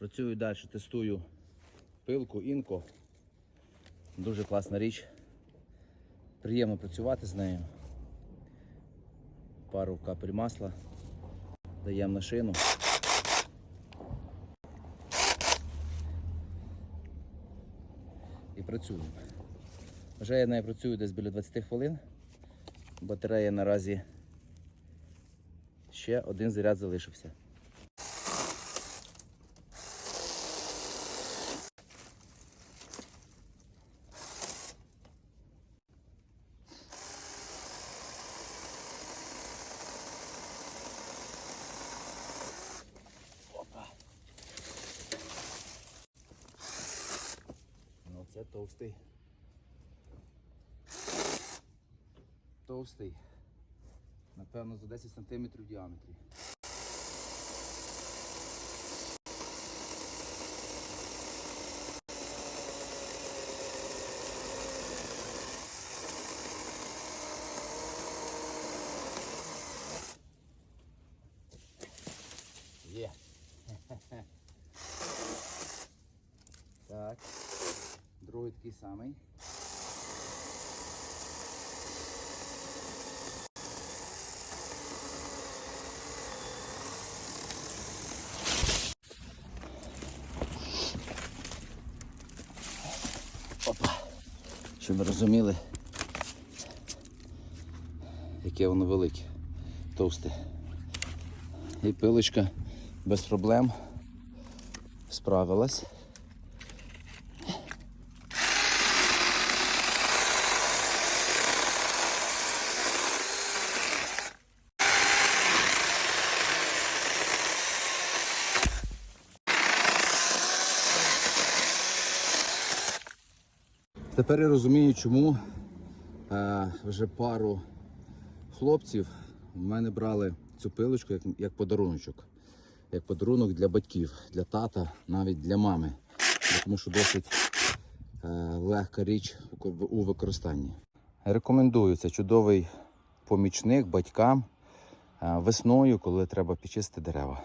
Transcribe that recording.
Працюю далі, тестую пилку, інко. Дуже класна річ. Приємно працювати з нею. Пару капель масла. Даємо на шину. І працюємо. Вже я нею працюю десь біля 20 хвилин. Батарея наразі ще один заряд залишився. толстый. Толстий. Напевно, за 10 см в діаметрі. Yeah. Е. так. Другий такий самий. Опа. Щоб ви розуміли, яке воно велике, товсте. І пилочка без проблем справилась. Тепер я розумію, чому е, вже пару хлопців в мене брали цю пилочку як, як подаруночок. Як подарунок для батьків, для тата, навіть для мами. Тому що досить е, легка річ у, використанні. Рекомендую це чудовий помічник батькам е, весною, коли треба підчистити дерева.